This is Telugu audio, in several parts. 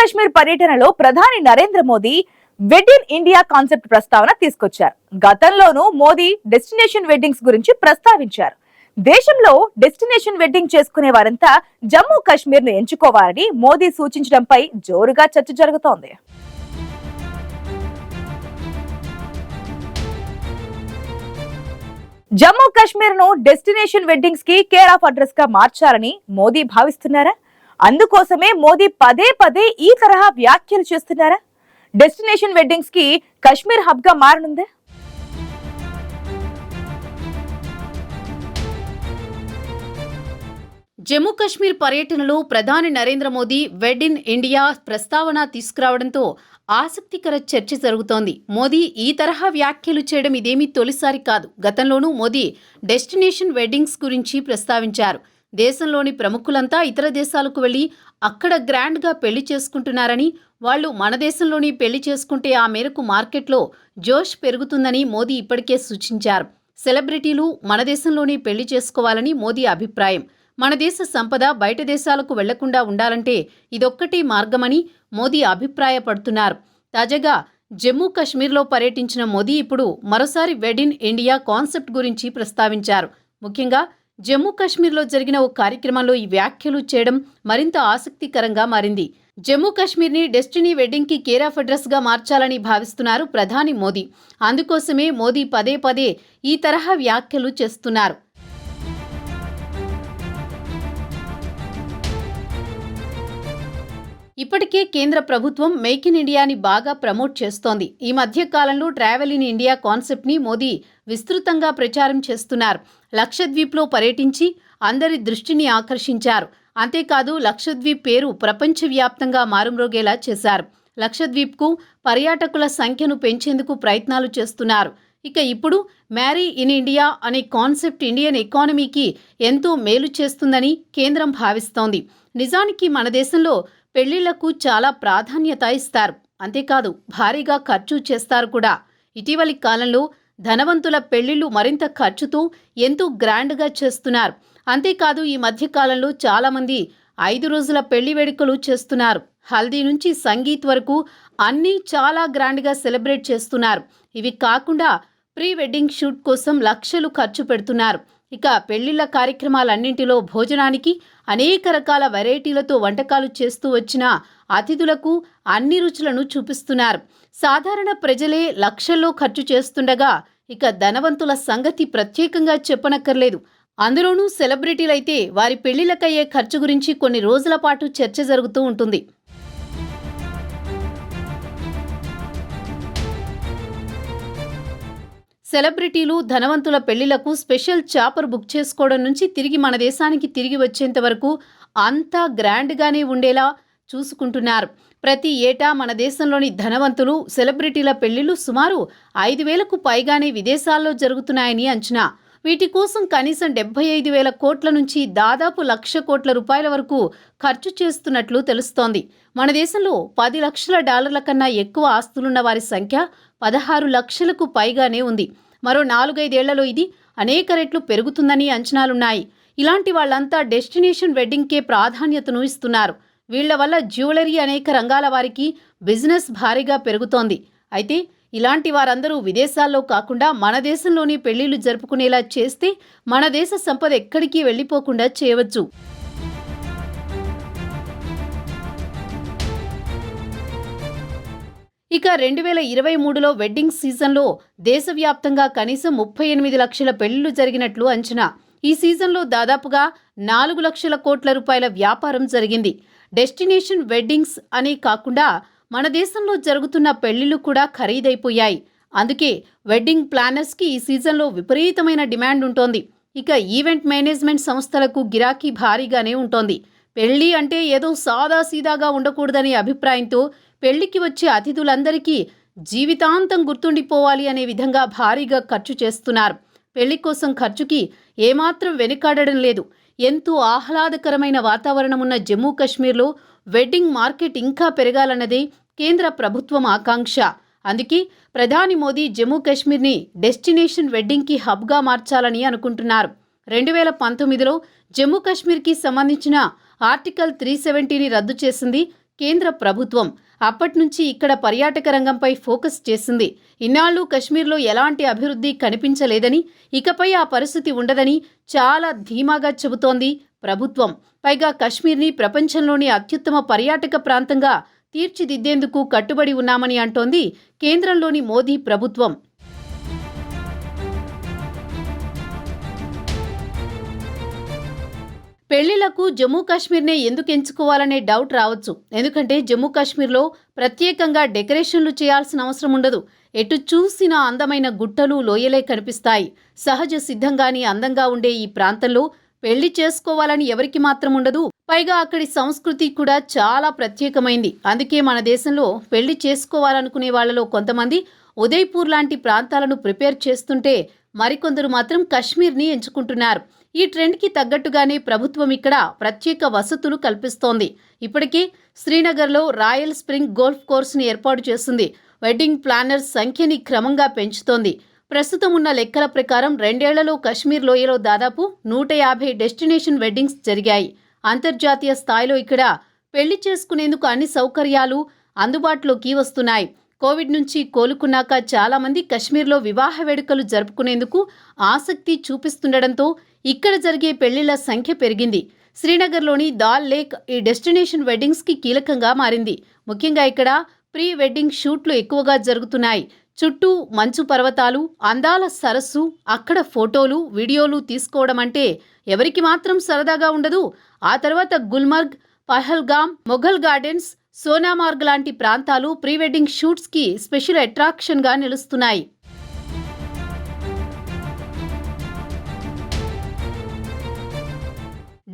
కాశ్మీర్ పర్యటనలో ప్రధాని నరేంద్ర మోదీ వెడ్ ఇన్ ఇండియా కాన్సెప్ట్ ప్రస్తావన తీసుకొచ్చారు. గతంలోనూ మోదీ డెస్టినేషన్ వెడ్డింగ్స్ గురించి ప్రస్తావించారు. దేశంలో డెస్టినేషన్ వెడ్డింగ్ చేసుకునే వారంతా జమ్మూ కాశ్మీర్ను ఎంచుకోవాలని మోదీ సూచించడంపై జోరుగా చర్చ జరుగుతోంది. జమ్మూ కాశ్మీర్ను డెస్టినేషన్ వెడ్డింగ్స్కి కేర్ ఆఫ్ అడ్రస్గా మార్చాలని మోదీ భావిస్తున్నారా? అందుకోసమే మోదీ పదే పదే ఈ తరహా వ్యాఖ్యలు చేస్తున్నారా? డెస్టినేషన్ వెడ్డింగ్స్కి కశ్మీర్ హబ్గా మారనుందే? జమ్మూ కశ్మీర్ పర్యటనలో ప్రధాని నరేంద్ర మోదీ వెడ్ ఇన్ ఇండియా ప్రస్తావన తీసుకురావడంతో ఆసక్తికర చర్చ జరుగుతోంది. మోదీ ఈ తరహా వ్యాఖ్యలు చేయడం ఇదేమీ తొలిసారి కాదు. గతంలోనూ మోదీ డెస్టినేషన్ వెడ్డింగ్స్ గురించి ప్రస్తావించారు. దేశంలోని ప్రముఖులంతా ఇతర దేశాలకు వెళ్ళి అక్కడ గ్రాండ్గా పెళ్ళి చేసుకుంటున్నారని వాళ్ళు మన దేశంలోని పెళ్ళి చేసుకుంటే ఆ మేరకు మార్కెట్లో జోష్ పెరుగుతుందని మోదీ ఇప్పటికే సూచించారు. సెలబ్రిటీలు మన దేశంలోనే పెళ్ళి చేసుకోవాలని మోదీ అభిప్రాయం. మన దేశ సంపద బయట దేశాలకు వెళ్ళకుండా ఉండాలంటే ఇదొక్కటే మార్గమని మోదీ అభిప్రాయపడుతున్నారు. తాజాగా జమ్మూ కశ్మీర్లో పర్యటించిన మోదీ ఇప్పుడు మరోసారి వెడ్ ఇన్ ఇండియా కాన్సెప్ట్ గురించి ప్రస్తావించారు. ముఖ్యంగా జమ్మూ కాశ్మీర్లో జరిగిన ఓ కార్యక్రమంలో ఈ వ్యాఖ్యలు చేయడం మరింత ఆసక్తికరంగా మారింది. జమ్మూ కాశ్మీర్ని డెస్టినీ వెడ్డింగ్కి కేర్ ఆఫ్ అడ్రస్గా మార్చాలని భావిస్తున్నారు ప్రధాని మోదీ. అందుకోసమే మోదీ పదే పదే ఈ తరహా వ్యాఖ్యలు చేస్తున్నారు. ఇప్పటికే కేంద్ర ప్రభుత్వం మేక్ ఇన్ ఇండియాని బాగా ప్రమోట్ చేస్తోంది. ఈ మధ్య కాలంలో ట్రావెల్ ఇన్ ఇండియా కాన్సెప్ట్ని మోదీ విస్తృతంగా ప్రచారం చేస్తున్నారు. లక్షద్వీప్లో పర్యటించి అందరి దృష్టిని ఆకర్షించారు. అంతేకాదు లక్షద్వీప్ పేరు ప్రపంచవ్యాప్తంగా మారుమ్రోగేలా చేశారు. లక్షద్వీప్కు పర్యాటకుల సంఖ్యను పెంచేందుకు ప్రయత్నాలు చేస్తున్నారు. ఇక ఇప్పుడు మ్యారీ ఇన్ ఇండియా అనే కాన్సెప్ట్ ఇండియన్ ఎకానమీకి ఎంతో మేలు చేస్తుందని కేంద్రం భావిస్తోంది. నిజానికి మన దేశంలో పెళ్ళిళ్ళకు చాలా ప్రాధాన్యత ఇస్తారు. అంతేకాదు భారీగా ఖర్చు చేస్తారు కూడా. ఇటీవలి కాలంలో ధనవంతుల పెళ్ళిళ్ళు మరింత ఖర్చుతో ఎంతో గ్రాండ్గా చేస్తున్నారు. అంతేకాదు ఈ మధ్య కాలంలో చాలామంది ఐదు రోజుల పెళ్ళి వేడుకలు చేస్తున్నారు. హల్దీ నుంచి సంగీత్ వరకు అన్నీ చాలా గ్రాండ్గా సెలబ్రేట్ చేస్తున్నారు. ఇవి కాకుండా ప్రీ వెడ్డింగ్ షూట్ కోసం లక్షలు ఖర్చు పెడుతున్నారు. ఇక పెళ్ళిళ్ళ కార్యక్రమాలన్నింటిలో భోజనానికి అనేక రకాల వెరైటీలతో వంటకాలు చేస్తూ వచ్చిన అతిథులకు అన్ని రుచులను చూపిస్తున్నారు. సాధారణ ప్రజలే లక్షల్లో ఖర్చు చేస్తుండగా ఇక ధనవంతుల సంగతి ప్రత్యేకంగా చెప్పనక్కర్లేదు. అందులోనూ సెలబ్రిటీలైతే వారి పెళ్ళిళ్ళకయ్యే ఖర్చు గురించి కొన్ని రోజుల పాటు చర్చ జరుగుతూ ఉంటుంది. సెలబ్రిటీలు ధనవంతుల పెళ్ళిలకు స్పెషల్ చాపర్ బుక్ చేసుకోవడం నుంచి తిరిగి మన దేశానికి తిరిగి వచ్చేంత వరకు అంతా గ్రాండ్గానే ఉండేలా చూసుకుంటున్నారు. ప్రతి ఏటా మన దేశంలోని ధనవంతులు సెలబ్రిటీల పెళ్ళిళ్ళు సుమారు ఐదు వేలకు పైగానే విదేశాల్లో జరుగుతున్నాయని అంచనా. వీటి కోసం కనీసం డెబ్బై ఐదు వేల కోట్ల నుంచి దాదాపు లక్ష కోట్ల రూపాయల వరకు ఖర్చు చేస్తున్నట్లు తెలుస్తోంది. మన దేశంలో పది లక్షల డాలర్ల కన్నా ఎక్కువ ఆస్తులున్న వారి సంఖ్య పదహారు లక్షలకు పైగానే ఉంది. మరో నాలుగైదేళ్ళలో ఇది అనేక రెట్లు పెరుగుతుందని అంచనాలున్నాయి. ఇలాంటి వాళ్ళంతా డెస్టినేషన్ వెడ్డింగ్కే ప్రాధాన్యతను ఇస్తున్నారు. వీళ్ళ వల్ల జ్యువెలరీ అనేక రంగాల వారికి బిజినెస్ భారీగా పెరుగుతోంది. అయితే ఇలాంటి వారందరూ విదేశాల్లో కాకుండా మన దేశంలోని పెళ్ళిళ్ళు జరుపుకునేలా చేస్తే మన దేశ సంపద ఎక్కడికి వెళ్ళిపోకుండా చేయవచ్చు. ఇక రెండు వేల ఇరవై మూడులో వెడ్డింగ్ సీజన్లో దేశవ్యాప్తంగా కనీసం ముప్పై ఎనిమిది లక్షల పెళ్ళిళ్ళు జరిగినట్లు అంచనా. ఈ సీజన్లో దాదాపుగా నాలుగు లక్షల కోట్ల రూపాయల వ్యాపారం జరిగింది. డెస్టినేషన్ వెడ్డింగ్స్ అనే కాకుండా మన దేశంలో జరుగుతున్న పెళ్ళిళ్ళు కూడా ఖరీదైపోయాయి. అందుకే వెడ్డింగ్ ప్లానర్స్కి ఈ సీజన్లో విపరీతమైన డిమాండ్ ఉంటోంది. ఇక ఈవెంట్ మేనేజ్మెంట్ సంస్థలకు గిరాకీ భారీగానే ఉంటోంది. పెళ్ళి అంటే ఏదో సాదా సీదాగా ఉండకూడదనే అభిప్రాయంతో పెళ్ళికి వచ్చే అతిథులందరికీ జీవితాంతం గుర్తుండిపోవాలి అనే విధంగా భారీగా ఖర్చు చేస్తున్నారు. పెళ్ళి కోసం ఖర్చుకి ఏమాత్రం వెనుకాడడం లేదు. ఎంతో ఆహ్లాదకరమైన వాతావరణం ఉన్న జమ్మూ కాశ్మీర్లో వెడ్డింగ్ మార్కెట్ ఇంకా పెరగాలన్నది కేంద్ర ప్రభుత్వం ఆకాంక్ష. అందుకే ప్రధాని మోదీ జమ్మూ కాశ్మీర్ని డెస్టినేషన్ వెడ్డింగ్కి హబ్గా మార్చాలని అనుకుంటున్నారు. రెండు వేల పంతొమ్మిదిలో జమ్మూ కాశ్మీర్కి సంబంధించిన ఆర్టికల్ త్రీ సెవెంటీని రద్దు చేసింది కేంద్ర ప్రభుత్వం అప్పటినుంచి ఇక్కడ పర్యాటక రంగంపై ఫోకస్ చేసింది. ఇన్నాళ్ళు కశ్మీర్లో ఎలాంటి అభివృద్ధి కనిపించలేదని ఇకపై ఆ పరిస్థితి ఉండదని చాలా ధీమాగా చెబుతోంది ప్రభుత్వం. పైగా కశ్మీర్ని ప్రపంచంలోని అత్యుత్తమ పర్యాటక ప్రాంతంగా తీర్చిదిద్దేందుకు కట్టుబడి ఉన్నామని అంటోంది కేంద్రంలోని మోదీ ప్రభుత్వం. పెళ్ళిలకు జమ్మూ కాశ్మీర్నే ఎందుకు ఎంచుకోవాలనే డౌట్ రావచ్చు. ఎందుకంటే జమ్మూ కాశ్మీర్లో ప్రత్యేకంగా డెకరేషన్లు చేయాల్సిన అవసరం ఉండదు. ఎటు చూసినా అందమైన గుట్టలు లోయలే కనిపిస్తాయి. సహజ సిద్ధంగాని అందంగా ఉండే ఈ ప్రాంతంలో పెళ్ళి చేసుకోవాలని ఎవరికి మాత్రం ఉండదు. పైగా అక్కడి సంస్కృతి కూడా చాలా ప్రత్యేకమైంది. అందుకే మన దేశంలో పెళ్ళి చేసుకోవాలనుకునే వాళ్ళలో కొంతమంది ఉదయ్పూర్ లాంటి ప్రాంతాలను ప్రిపేర్ చేస్తుంటే మరికొందరు మాత్రం కశ్మీర్ని ఎంచుకుంటున్నారు. ఈ ట్రెండ్కి తగ్గట్టుగానే ప్రభుత్వం ఇక్కడ ప్రత్యేక వసతులు కల్పిస్తోంది. ఇప్పటికీ శ్రీనగర్లో రాయల్ స్ప్రింగ్ గోల్ఫ్ కోర్స్ని ఏర్పాటు చేసింది వెడ్డింగ్ ప్లానర్స్ సంఖ్యని క్రమంగా పెంచుతోంది. ప్రస్తుతం ఉన్న లెక్కల ప్రకారం రెండేళ్ళలో కశ్మీర్ లోయలో దాదాపు నూట యాభై డెస్టినేషన్ వెడ్డింగ్స్ జరిగాయి. అంతర్జాతీయ స్థాయిలో ఇక్కడ పెళ్ళి చేసుకునేందుకు అన్ని సౌకర్యాలు అందుబాటులోకి వస్తున్నాయి. కోవిడ్ నుంచి కోలుకున్నాక చాలామంది కశ్మీర్లో వివాహ వేడుకలు జరుపుకునేందుకు ఆసక్తి చూపిస్తుండటంతో ఇక్కడ జరిగే పెళ్ళిళ్ళ సంఖ్య పెరిగింది. శ్రీనగర్లోని దాల్ లేక్ ఈ డెస్టినేషన్ వెడ్డింగ్స్కి కీలకంగా మారింది. ముఖ్యంగా ఇక్కడ ప్రీ వెడ్డింగ్ షూట్లు ఎక్కువగా జరుగుతున్నాయి. చుట్టూ మంచు పర్వతాలు అందాల సరస్సు అక్కడ ఫోటోలు వీడియోలు తీసుకోవడం అంటే ఎవరికి మాత్రం సరదాగా ఉండదు. ఆ తర్వాత గుల్మర్గ్ పహల్గామ్ మొఘల్ గార్డెన్స్ సోనామార్గ్ లాంటి ప్రాంతాలు ప్రీ వెడ్డింగ్ షూట్స్కి స్పెషల్ అట్రాక్షన్గా నిలుస్తున్నాయి.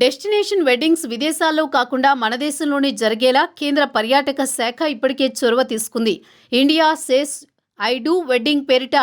డెస్టినేషన్ వెడ్డింగ్స్ విదేశాల్లో కాకుండా మన దేశంలోనే జరిగేలా కేంద్ర పర్యాటక శాఖ ఇప్పటికే చొరవ తీసుకుంది. India says I do wedding పేరిట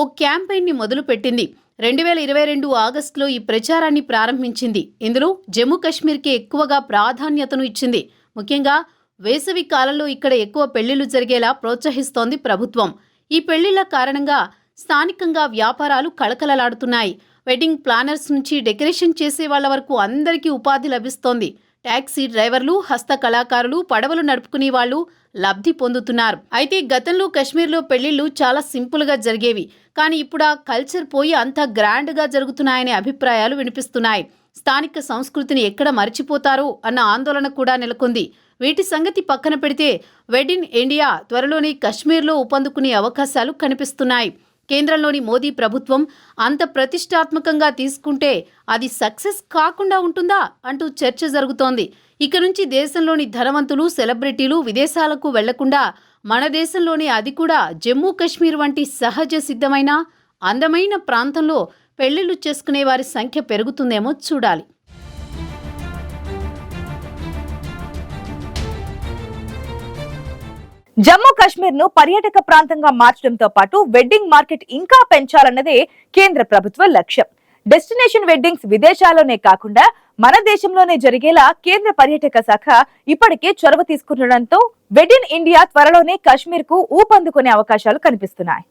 ఓ క్యాంపెయిన్ని మొదలుపెట్టింది. రెండు వేల ఇరవై రెండు ఆగస్టులో ఈ ప్రచారాన్ని ప్రారంభించింది. ఇందులో జమ్మూ కాశ్మీర్కి ఎక్కువగా ప్రాధాన్యతను ఇచ్చింది. ముఖ్యంగా వేసవి కాలంలో ఇక్కడ ఎక్కువ పెళ్ళిళ్ళు జరిగేలా ప్రోత్సహిస్తోంది ప్రభుత్వం. ఈ పెళ్ళిళ్ళ కారణంగా స్థానికంగా వ్యాపారాలు కళకళలాడుతున్నాయి. వెడ్డింగ్ ప్లానర్స్ నుంచి డెకరేషన్ చేసే వాళ్ళ వరకు అందరికీ ఉపాధి లభిస్తోంది. ట్యాక్సీ డ్రైవర్లు హస్త కళాకారులు పడవలు నడుపుకునే వాళ్ళు లబ్ధి పొందుతున్నారు. అయితే గతంలో కశ్మీర్లో పెళ్ళిళ్ళు చాలా సింపుల్గా జరిగేవి. కానీ ఇప్పుడు ఆ కల్చర్ పోయి అంత గ్రాండ్గా జరుగుతున్నాయనే అభిప్రాయాలు వినిపిస్తున్నాయి. స్థానిక సంస్కృతిని ఎక్కడ మర్చిపోతారో అన్న ఆందోళన కూడా నెలకొంది. వీటి సంగతి పక్కన పెడితే వెడ్ ఇన్ ఇండియా త్వరలోనే కశ్మీర్లో ఉపందుకునే అవకాశాలు కనిపిస్తున్నాయి. కేంద్రంలోని మోదీ ప్రభుత్వం అంత ప్రతిష్టాత్మకంగా తీసుకుంటే అది సక్సెస్ కాకుండా ఉంటుందా అంటూ చర్చ జరుగుతోంది. ఇక నుంచి దేశంలోని ధనవంతులు సెలబ్రిటీలు విదేశాలకు వెళ్ళకుండా మన దేశంలోనే అది కూడా జమ్మూ కాశ్మీర్ వంటి సహజ సిద్ధమైన అందమైన ప్రాంతంలో పెళ్ళిళ్ళు చేసుకునే వారి సంఖ్య పెరుగుతుందేమో చూడాలి. జమ్మూ కాశ్మీర్ను పర్యాటక ప్రాంతంగా మార్చడంతో పాటు వెడ్డింగ్ మార్కెట్ ఇంకా పెంచాలన్నదే కేంద్ర ప్రభుత్వ లక్ష్యం. డెస్టినేషన్ వెడ్డింగ్స్ విదేశాల్లోనే కాకుండా మన దేశంలోనే జరిగేలా కేంద్ర పర్యాటక శాఖ ఇప్పటికే చొరవ తీసుకుంటుండటంతో వెడ్ ఇన్ ఇండియా త్వరలోనే కాశ్మీర్కు ఊపందుకునే అవకాశాలు కనిపిస్తున్నాయి.